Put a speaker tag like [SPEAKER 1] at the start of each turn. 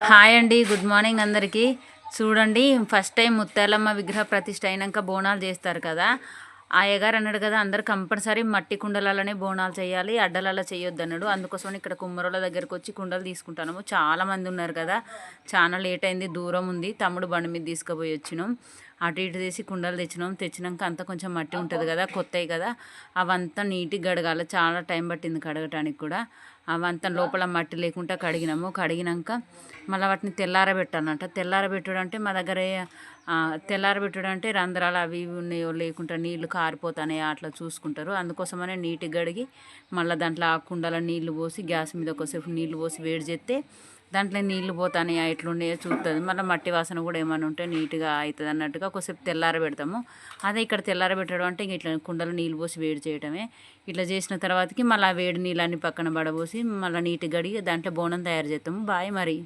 [SPEAKER 1] Hi అండి good morning అందరికీ. చూడండి ఫస్ట్ టైం ముత్యాలమ్మ విగ్రహ ప్రతిష్ట అయినాక బోనాలు చేస్తారు కదా. ఆ అయ్యగారు అన్నాడు కదా అందరు కంపల్సరీ మట్టి కుండలలోనే బోనాలు చేయాలి అడ్డలలో చేయొద్దు అన్నాడు. అందుకోసం ఇక్కడ కుమ్మరోళ్ళ దగ్గరకు వచ్చి కుండలు తీసుకుంటాము చాలామంది ఉన్నారు కదా. చాలా లేట్ అయింది దూరం ఉంది. తమ్ముడు బండి మీద తీసుకుపోయి వచ్చినాం. అటు ఇటు తీసి కుండలు తెచ్చినాం. తెచ్చినాక అంతా కొంచెం మట్టి ఉంటుంది కదా కొత్తవి కదా. అవంతా నీట్గా గడగాలి చాలా టైం పట్టింది కడగటానికి కూడా. అవంతా లోపల మట్టి లేకుండా కడిగినాము. కడిగినాక మళ్ళీ వాటిని తెల్లారబెట్టాలంట. తెల్లారబెట్టుడు అంటే మా దగ్గర తెల్లారబెట్టుడు అంటే రంధ్రాలు అవి ఇవి ఉన్నాయో లేకుంటే నీళ్ళు కారిపోతాయో అట్లా చూసుకుంటారు. అందుకోసమనే నీట్గా కడిగి మళ్ళీ దాంట్లో ఆ కుండలో నీళ్ళు పోసి గ్యాస్ మీద ఒకసేపు నీళ్ళు పోసి వేడి చేస్తే దాంట్లో నీళ్ళు పోతానయా ఎట్లున్నాయో చూస్తుంది మళ్ళీ మట్టి వాసన కూడా ఏమైనా ఉంటే నీట్గా అవుతుంది అన్నట్టుగా ఒకసేపు తెల్లార పెడతాము. అదే ఇక్కడ తెల్లార పెట్టడం అంటే ఇట్లా కుండలో నీళ్ళు పోసి వేడి చేయడమే ఇట్లా చేసిన తర్వాతకి మళ్ళీ ఆ వేడి నీళ్ళని పక్కన పడబోసి మళ్ళీ నీట్గా గడిగి దాంట్లో బోనం తయారు చేస్తాము. బాయ్ మరి.